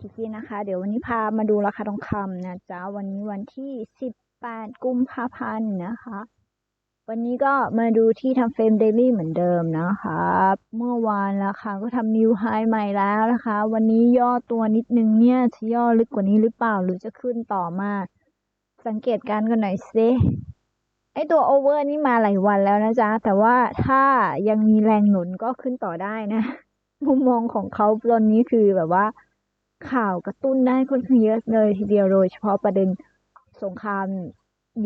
กิกี้นะคะ เดี๋ยววันนี้พามาดูราคาทองคำนะจ๊ะ วันนี้วันที่ 18 กุมภาพันธ์นะคะ วันนี้ก็มาดูที่ทำเฟรมเดลี่เหมือนเดิมนะคะ เมื่อวานราคาก็ทำนิวไฮใหม่แล้วนะคะ วันนี้ย่อตัวนิดนึงเนี่ยจะย่อลึกกว่านี้หรือเปล่า หรือจะขึ้นต่อมา สังเกตการณ์กันหน่อยซิไอตัวโอเวอร์นี่มาหลายวันแล้วนะจ๊ะ แต่ว่าถ้ายังมีแรงหนุนก็ขึ้นต่อได้นะมุมมองของเขาตอนนี้คือแบบว่า ข่าวกระตุ้นได้ค่อนข้างเยอะเลยทีเดียวโดยเฉพาะประเด็นสงคราม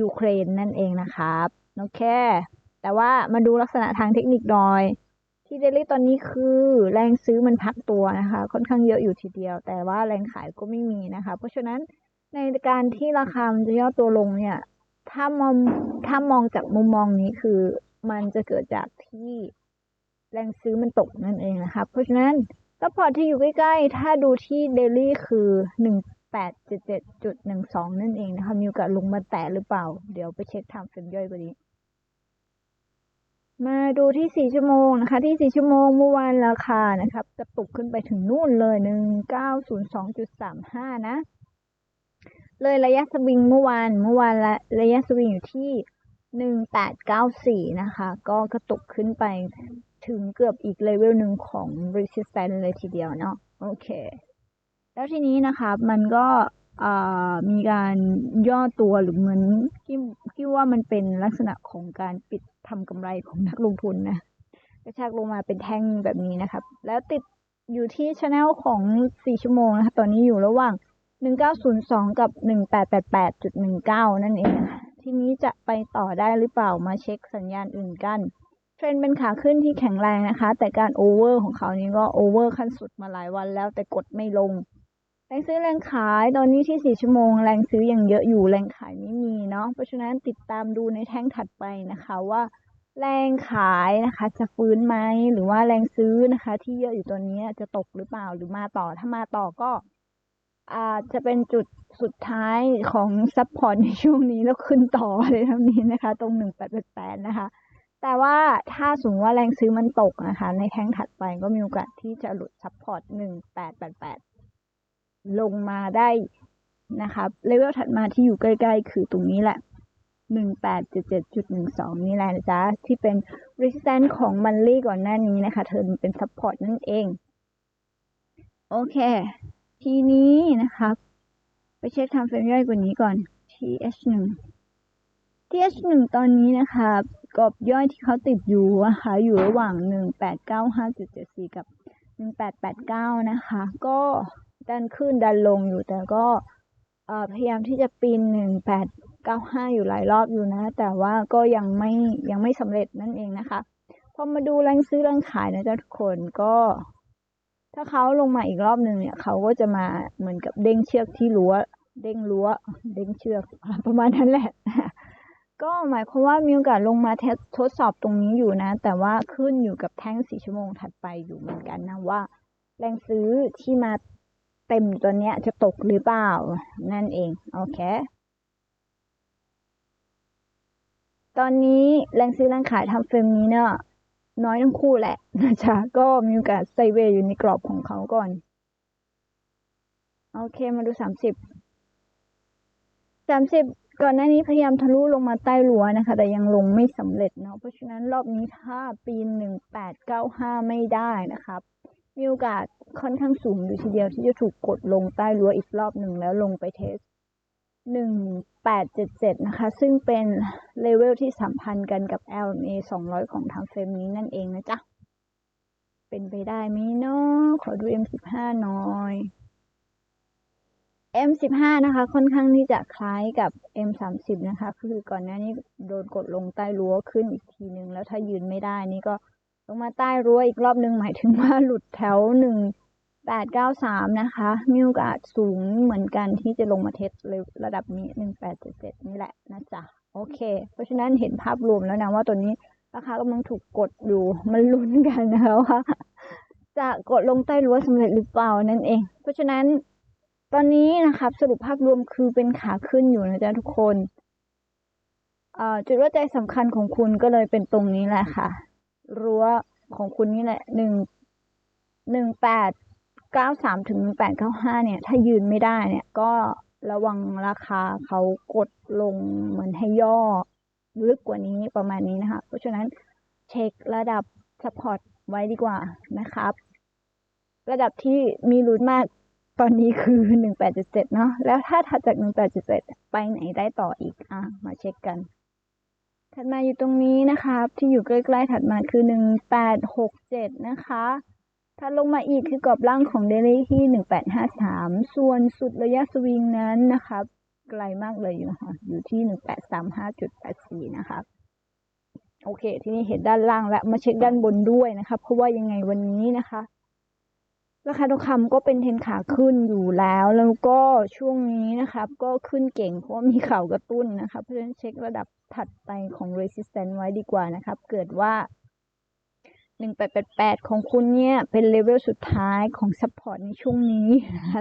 ยูเครนนั่นเองนะครับโอเค แต่ว่ามาดูลักษณะทางเทคนิคหน่อย ที่เดลี่ตอนนี้คือแรงซื้อมันพักตัวนะคะ ค่อนข้างเยอะอยู่ทีเดียว แต่ว่าแรงขายก็ไม่มีนะคะ เพราะฉะนั้นในการที่ราคามันจะย่อตัวลงเนี่ย ถ้ามองถ้ามองจากมุมมองนี้คือมันจะเกิดจากที่แรงซื้อมันตกนั่นเองนะครับเพราะฉะนั้น ซัพพอร์ตที่อยู่ใกล้ๆ ถ้าดูที่เดลี่คือหนึ่งแปดเจ็ดเจ็ดจุดหนึ่งสองนั่นเองนะคะ มีโอกาสลงมาแตะหรือเปล่า เดี๋ยวไปเช็คไทม์เฟรมย่อยกว่านี้ มาดูที่สี่ชั่วโมงนะคะ ที่สี่ชั่วโมงเมื่อวานราคานะครับกระตุกขึ้นไปถึงนู่นเลยหนึ่งเก้าศูนย์สองจุดสามห้านะ เลยระยะสวิงเมื่อวานเมื่อวานละระยะสวิงอยู่ที่หนึ่งแปดเก้าสี่นะคะ ก็กระตุกขึ้นไป ถึงเกือบอีกเลเวลหนึ่งของ resistance เลยทีเดียวเนาะโอเค แล้วทีนี้นะคะมันก็มีการย่อตัวหรือเหมือนที่ที่ว่ามันเป็นลักษณะของการปิดทำกำไรของนักลงทุนนะกระชากลงมาเป็นแท่งแบบนี้นะครับ แล้วติดอยู่ที่ช anel ของ 4 ชั่วโมงนะคะตอนนี้อยู่ระหว่าง 1902 กับ 1888.19 นั่นเอง ทีนี้จะไปต่อได้หรือเปล่ามาเช็คสัญญาณอื่นกัน ทรนเป็นขาขึ้นที่แข็งแรงนะคะ แต่การโอเวอร์ของเขานี้ก็โอเวอร์ขั้นสุดมาหลายวันแล้วแต่กดไม่ลง แรงซื้อแรงขายตอนนี้ที่ 4 ชั่วโมง แรงซื้อยังเยอะอยู่แรงขายไม่มีเนาะเพราะฉะนั้นติดตามดูในแท่งถัดไปนะคะว่า แรงขายนะคะจะฟื้นไหมหรือว่าแรงซื้อนะคะ ที่เยอะอยู่ตัวนี้จะตกหรือเปล่าหรือมาต่อถ้ามาต่อก็อาจจะเป็นจุดสุดท้ายของซัพพอร์ตในช่วงนี้แล้วขึ้นต่อเลยทั้งนี้นะคะ ตรงหนึ่งแปดแปดนะคะ แต่ว่าถ้าสมมติว่าแรงซื้อมันตกนะคะ ในแท่งถัดไปก็มีโอกาสที่จะหลุดซัพพอร์ตหนึ่งแปดแปดแปดลงมาได้นะคะเลเวลถัดมาที่อยู่ใกล้ๆ คือตรงนี้แหละหนึ่งแปดเจ็ดเจ็ดจุดหนึ่งสองนี่แหละนะจ๊ะ ที่เป็น resistance ของมันลี่ก่อนหน้านี้นะคะ เธอเป็น support นั่นเอง โอเค ทีนี้นะครับไปเช็คทำเฟรมย่อยกว่านี้ก่อน TH1 TH1 ตอนนี้นะคะ กรอบย่อยที่เขาติดอยู่นะคะอยู่ระหว่าง 1895.74 กับ 1889 นะคะ ก็ดันขึ้นดันลงอยู่แต่ก็พยายามที่จะปีน 1895 อยู่หลายรอบอยู่นะ แต่ว่าก็ยังไม่ยังไม่สำเร็จนั่นเองนะคะพอมาดูแรงซื้อแรงขายนะจ๊ะทุกคนก็ ถ้าเขาลงมาอีกรอบหนึ่งเนี่ยเขาก็จะมาเหมือนกับเด้งเชือกที่รั้วเด้งรั้วเด้งเชือกประมาณนั้นแหละ ก็หมายความว่ามีโอกาสลงมาทดสอบตรงนี้อยู่นะ แต่ว่าขึ้นอยู่กับแท่งสี่ชั่วโมงถัดไปอยู่เหมือนกันนะว่า แรงซื้อที่มาเต็มตัวเนี้ยจะตกหรือเปล่า นั่นเอง โอเค ตอนนี้แรงซื้อแรงขายทำเฟรมนี้เนี่ยน้อยทั้งคู่แหละนะจ๊ะก็มีโอกาสไซเวย์อยู่ในกรอบของเขาก่อน โอเคมาดูสามสิบสามสิบ ก่อนหน้านี้พยายามทะลุลงมาใต้รั้วนะคะ แต่ยังลงไม่สำเร็จเนาะเพราะฉะนั้นรอบนี้ถ้าปีนหนึ่งแปดเก้าห้าไม่ได้นะครับมีโอกาสค่อนข้างสูงอยู่ทีเดียวที่จะถูกกดลงใต้รั้วอีกรอบหนึ่งแล้วลงไปเทสหนึ่งแปดเจ็ดเจ็ดนะคะ ซึ่งเป็นเลเวลที่สัมพันธ์กันกับ LMA สองร้อยของทางเฟรมนี้นั่นเองนะจ๊ะ เป็นไปได้ไหมเนาะขอดู M15 หน่อย M15 นะคะ ค่อนข้างที่จะคล้ายกับ M30 นะคะ คือก่อนหน้านี้โดนกดลงใต้รั้วขึ้นอีกทีหนึ่งแล้วถ้ายืนไม่ได้นี่ก็ลงมาใต้รั้วอีกรอบหนึ่งหมายถึงว่าหลุดแถวหนึ่งแปดเก้าสามนะคะมีโอกาสสูงเหมือนกันที่จะลงมาเทสระดับนี้หนึ่งแปดเจ็ดเจ็ดนี่แหละนะจ๊ะโอเค เพราะฉะนั้นเห็นภาพรวมแล้วนะว่าตัวนี้ราคากำลังถูกกดอยู่มันลุ้นกันนะคะว่าจะกดลงใต้รั้วสำเร็จหรือเปล่านั่นเอง เพราะฉะนั้น ตอนนี้นะครับ สรุปภาพรวมคือเป็นขาขึ้นอยู่นะจ๊ะทุกคนจุดวัดใจสำคัญของคุณก็เลยเป็นตรงนี้แหละค่ะ รั้วของคุณนี่แหละหนึ่งหนึ่งแปดเก้าสามถึงแปดเก้าห้าเนี่ย ถ้ายืนไม่ได้เนี่ย ก็ระวังราคาเขากดลงเหมือนให้ย่อลึกกว่านี้ประมาณนี้นะคะ เพราะฉะนั้นเช็คระดับ support ไว้ดีกว่านะครับ ระดับที่มีลุ้นมาก ตอนนี้คือหนึ่งแปดเนาะแล้วถ้าถัดจากหนึ่งแปดเจ็ดเจ็ดไปไหนได้ต่ออีก อะ มาเช็คกัน ถัดมาอยู่ตรงนี้นะครับที่อยู่ใกล้ๆถัดมาคือหนึ่งแปดหกเจ็ดนะคะถัดลงมาอีกคือกรอบล่างของเดลี่ที่หนึ่งแปดห้าสามส่วนสุดระยะสวิงนั้นนะครับไกลมากเลยอยู่นะคะอยู่ที่หนึ่งแปดสามห้าจุดแปดสี่นะคะโอเค ทีนี้เห็นด้านล่างแล้วมาเช็คด้านบนด้วยนะคะ เพราะว่ายังไงวันนี้นะคะ ราคาทองคำก็เป็นเทนขาขึ้นอยู่แล้ว แล้วก็ช่วงนี้นะครับ ก็ขึ้นเก่งเพราะมีข่าวกระตุ้นนะคะเพราะฉะนั้นเช็คระดับถัดไปของ resistance ไว้ดีกว่านะครับ เกิดว่า 1888 ของคุณเนี่ย เป็นเลเวลสุดท้ายของ support ในช่วงนี้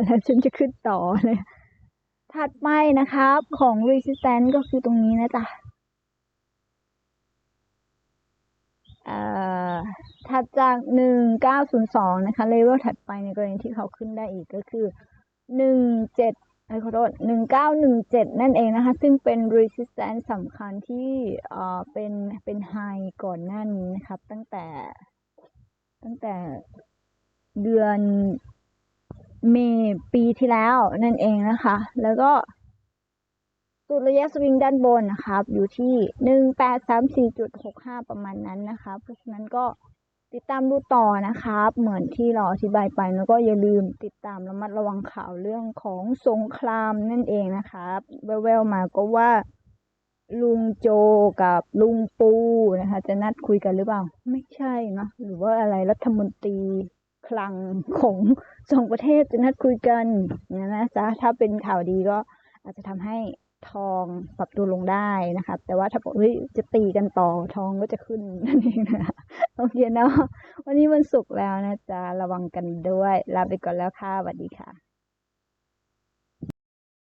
แล้วฉันจะขึ้นต่อเลย ถัดไปนะครับของ resistance ก็คือตรงนี้นะจ๊ะ เอ่อถั ดจากหนึ่งเก้าศูนะคะ เลเวลถัดไปในกรณีที่เขาขึ้นได้อีกก็คือหนึ่งเจ็ดขอโทษหนึ่งเก้าหนึ่งเจ็ดนั่นเองนะคะ ซึ่งเป็น resistance สำคัญที่เอ่อเป็นเป็น high ก่อนหน้านี้นะครับ ตั้งแต่ตั้งแต่เดือนเมษปีที่แล้วนั่นเองนะคะ แล้วก็สุดระยะสวิงด้านบนนะครับ อยู่ที่หนึ่งแปดสามสี่จุดหกห้าประมาณนั้นนะคะ เพราะฉะนั้นก็ ติดตามดูต่อนะครับ เหมือนที่เราอธิบายไปแล้วก็อย่าลืมติดตามระมัดระวังข่าวเรื่องของสงครามนั่นเองนะครับแววๆมาก็ว่าลุงโจกับลุงปูนะคะ จะนัดคุยกันหรือเปล่า ไม่ใช่นะหรือว่าอะไรรัฐมนตรีคลังของสองประเทศจะนัดคุยกันเนี่ยนะจ๊ะถ้าเป็นข่าวดีก็อาจจะทำให้ ทองปรับตัวลงได้นะคะ แต่ว่าถ้าบอกเฮ้ยจะตีกันต่อทองก็จะขึ้นนั่นเองนะโอเคเนาะวันนี้วันศุกร์แล้วนะจ๊ะระวังกันด้วยลาไปก่อนแล้วค่ะสวัสดีค่ะ